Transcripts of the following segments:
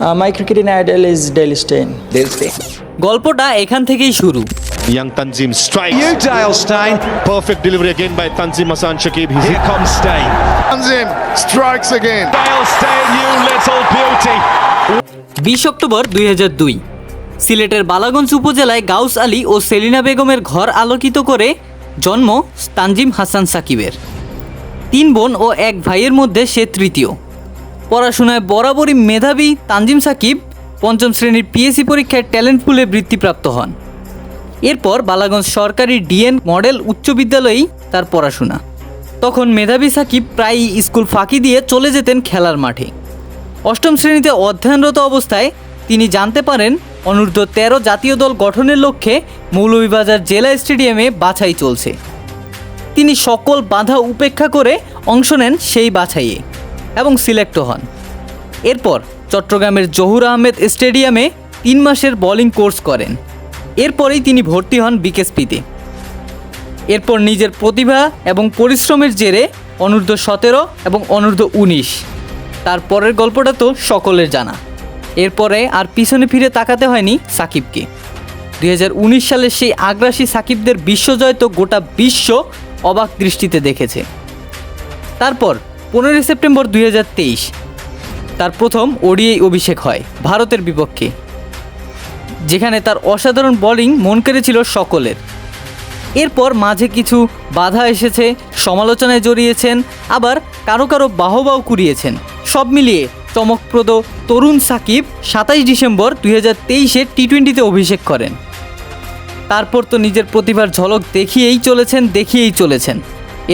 My cricketing is Dale Steyn গল্পটা এখান থেকেই শুরু। Young Tanzim strike you dial Steyn perfect delivery by Tanzim Hasan Sakib he here comes Steyn Tanzim strikes again dial Steyn you সিলেটের বালাগঞ্জ উপজেলায় Gauss Ali ও সেলিনা বেগমের ঘর আলোকিত করে জন্ম তানজিম হাসান সাকিবের। তিন বোন ও এক ভাইয়ের মধ্যে সে তৃতীয়। পড়াশোনায় বরাবরই মেধাবী তানজিম সাকিব পঞ্চম শ্রেণির পিএসসি পরীক্ষায় ট্যালেন্ট পুলে বৃত্তিপ্রাপ্ত হন। এরপর বালাগঞ্জ সরকারি ডিএন মডেল উচ্চ বিদ্যালয়েই তার পড়াশোনা। তখন মেধাবী সাকিব প্রায়ই স্কুল ফাঁকি দিয়ে চলে যেতেন খেলার মাঠে। অষ্টম শ্রেণীতে অধ্যয়নরত অবস্থায় তিনি জানতে পারেন, অনূর্ধ্ব তেরো জাতীয় দল গঠনের লক্ষ্যে মৌলভীবাজার জেলা স্টেডিয়ামে বাছাই চলছে। তিনি সকল বাধা উপেক্ষা করে অংশ নেন সেই বাছাইয়ে। এবং সিলেক্ট হন। এরপর চট্টগ্রামের জহুর আহমেদ স্টেডিয়ামে তিন মাসের বোলিং কোর্স করেন। এরপরেই তিনি ভর্তি হন বিকেএসপিতে। এরপর নিজের প্রতিভা এবং পরিশ্রমের জেরে অনূর্ধ্ব সতেরো এবং অনূর্ধ্ব উনিশ। তার পরের গল্পটা তো সকলের জানা। এরপরে আর পিছনে ফিরে তাকাতে হয়নি সাকিবকে। দুই হাজার উনিশ সালের সেই আগ্রাসী সাকিবদের বিশ্বজয় তো গোটা বিশ্ব অবাক দৃষ্টিতে দেখেছে। তারপর পনেরোই সেপ্টেম্বর দুই হাজার তেইশ। তার প্রথম ওডিআই অভিষেক হয়, ভারতের বিপক্ষে। যেখানে তার অসাধারণ বোলিং মন কেড়েছিল সকলের। এরপর মাঝে কিছু বাধা এসেছে, সমালোচনায় জড়িয়েছেন, আবার কারও কারও বাহবাও কুড়িয়েছেন। সব মিলিয়ে চমকপ্রদ তরুণ সাকিব সাতাইশ ডিসেম্বর দুই হাজার তেইশে টি টোয়েন্টিতে অভিষেক করেন। তারপর তো নিজের প্রতিভার ঝলক দেখিয়েই চলেছেন দেখিয়েই চলেছেন।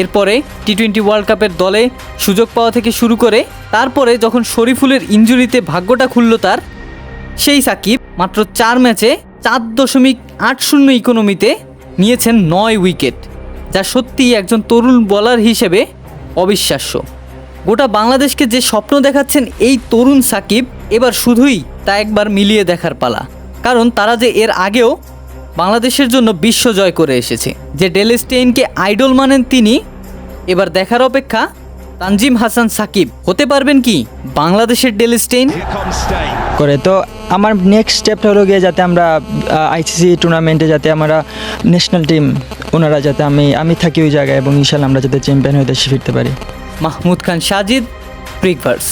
এরপরে টি টোয়েন্টি ওয়ার্ল্ড কাপের দলে সুযোগ পাওয়া থেকে শুরু করে তারপরে যখন শরীফুলের ইঞ্জুরিতে ভাগ্যটা খুলল তার, সেই সাকিব মাত্র চার ম্যাচে চার দশমিক আট শূন্য ইকোনমিতে নিয়েছেন নয় উইকেট, যা সত্যিই একজন তরুণ বোলার হিসেবে অবিশ্বাস্য। গোটা বাংলাদেশকে যে স্বপ্ন দেখাচ্ছেন এই তরুণ সাকিব এবার শুধুই তা একবার মিলিয়ে দেখার পালা, কারণ তারা যে এর আগেও বাংলাদেশের জন্য বিশ্ব জয় করে এসেছে। যে ডেলেস্টেইনকে আইডল মানেন তিনি এবার দেখার অপেক্ষা তানজিম হাসান সাকিব। হতে পারবেন কি বাংলাদেশের ডেলেস্টেইন করে তো আমার নেক্সট স্টেপটা হলো গিয়ে যাতে আমরা আইসিসি টুর্নামেন্টে যাতে আমরা ন্যাশনাল টিম ওনারা যাতে আমি আমি থাকি ওই জায়গায় এবং ইনশাল্লাহ আমরা যাতে চ্যাম্পিয়ন হয়ে দেশে ফিরতে পারি। মাহমুদ খান সাজিদ ব্রিকভার্স